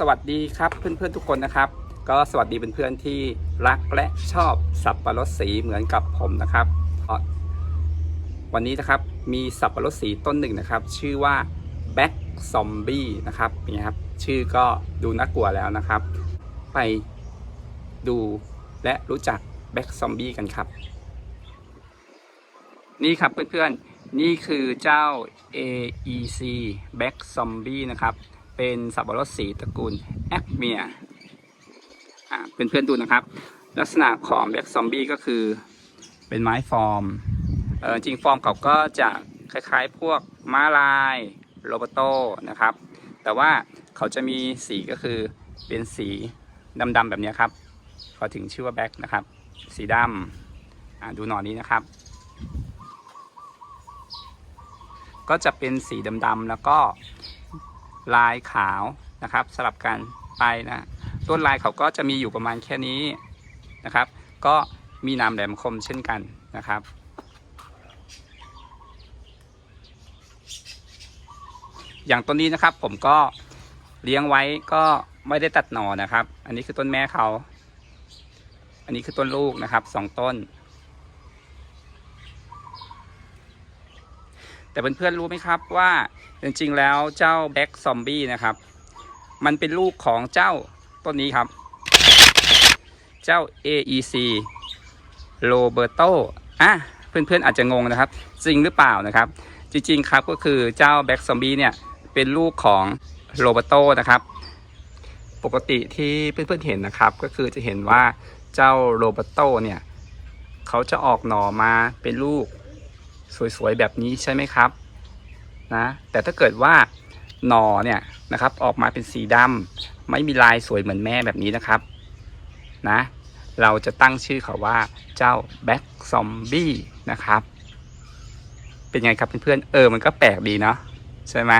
สวัสดีครับเพื่อนๆทุกคนนะครับ ก็สวัสดีเพื่อนๆที่รักและชอบสับปะรดสีเหมือนกับผมนะครับวันนี้นะครับมีสับปะรดสีต้นหนึ่งนะครับ ชื่อว่าแบ็กซอมบี้นะครับนี่ครับชื่อก็ดูน่ากลัวแล้วนะครับ ไปดูและรู้จักแบ็กซอมบี้กันครับ นี่ครับเพื่อนๆนี่คือเจ้า AEC Black Zombie นะครับ เป็นสับปะรดสีตระกูลแอคเมียอ่าเพื่อนๆดูนะครับ ลักษณะของ Black Zombie ก็คือเป็นไม้ฟอร์มเออจริงฟอร์มเขาก็จะคล้ายๆ พวกม้าลายโรบโตนะครับ แต่ว่าเขาจะมีสีก็คือเป็นสีดำๆแบบนี้ครับเขาถึงชื่อว่าแบ็กนะครับ สีดำดูหนอนนี้นะครับ ก็จะเป็นสีดำๆแล้วก็ ลายขาวนะครับสลับกันไปนะต้นลายเขาก็จะมีอยู่ประมาณแค่นี้นะครับ ก็มีนามแหลมคมเช่นกันนะครับ อย่างต้นนี้นะครับผมก็เลี้ยงไว้ก็ไม่ได้ตัดหน่อนะครับ อันนี้คือต้นแม่เขา อันนี้คือต้นลูกนะครับสองต้น แต่เพื่อนๆรู้ไหมครับว่าจริงๆแล้วเจ้าแบ็กซอมบี้นะครับ มันเป็นลูกของเจ้าต้นนี้ครับ เจ้า AEC Roberto อะเพื่อนๆอาจจะงงนะครับ จริงหรือเปล่านะครับ จริงๆครับก็คือเจ้าแบ็กซอมบี้เนี่ยเป็นลูกของโรเบอร์โตนะครับ ปกติที่เพื่อนๆเห็นนะครับ ก็คือจะเห็นว่าเจ้าโรเบอร์โตเนี่ยเขาจะออกหน่อมาเป็นลูก สวยๆแบบนี้ใช่ไหมครับนะแต่ถ้าเกิดว่าหนอเนี่ยนะครับออกมาเป็นสีดำไม่มีลายสวยเหมือนแม่แบบนี้นะครับนะเราจะตั้งชื่อเขาว่าเจ้าแบ็กซอมบี้นะครับ เป็นไงครับเพื่อนๆเออมันก็แปลกดีเนาะใช่ไหม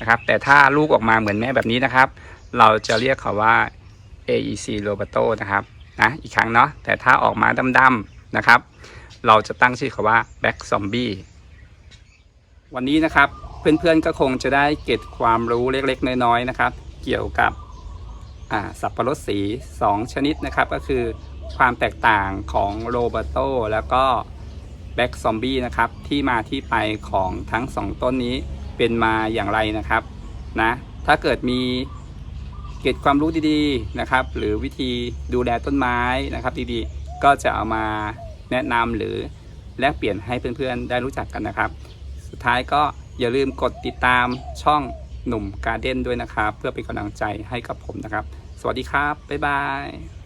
นะครับแต่ถ้าลูกออกมาเหมือนแม่แบบนี้นะครับ เราจะเรียกเขาว่า AEC Roberto นะครับนะอีกครั้งเนาะแต่ถ้าออกมาดำๆนะครับ เราจะตั้งชื่อเขาว่า Black Zombie วันนี้นะครับเพื่อนๆก็คงจะได้เก็บความรู้เล็กๆ น้อยๆนะครับ เกี่ยวกับสับปะรดสี 2 ชนิดนะครับ ก็คือความแตกต่างของโรเบโตแล้วก็แบ็กซอมบี้นะครับ ที่มาที่ไปของทั้ง 2 ต้นนี้เป็นมาอย่างไรนะครับนะถ้าเกิดมีเก็บความรู้ดีๆนะครับ หรือวิธีดูแลต้นไม้นะครับดีๆ ก็จะเอามา แนะนำหรือแลกเปลี่ยนให้เพื่อนๆ ได้รู้จักกันนะครับ สุดท้ายก็อย่าลืมกดติดตามช่องหนุ่มการ์เด้นด้วยนะครับ เพื่อเป็นกำลังใจให้กับผมนะครับ สวัสดีครับ บ๊ายบาย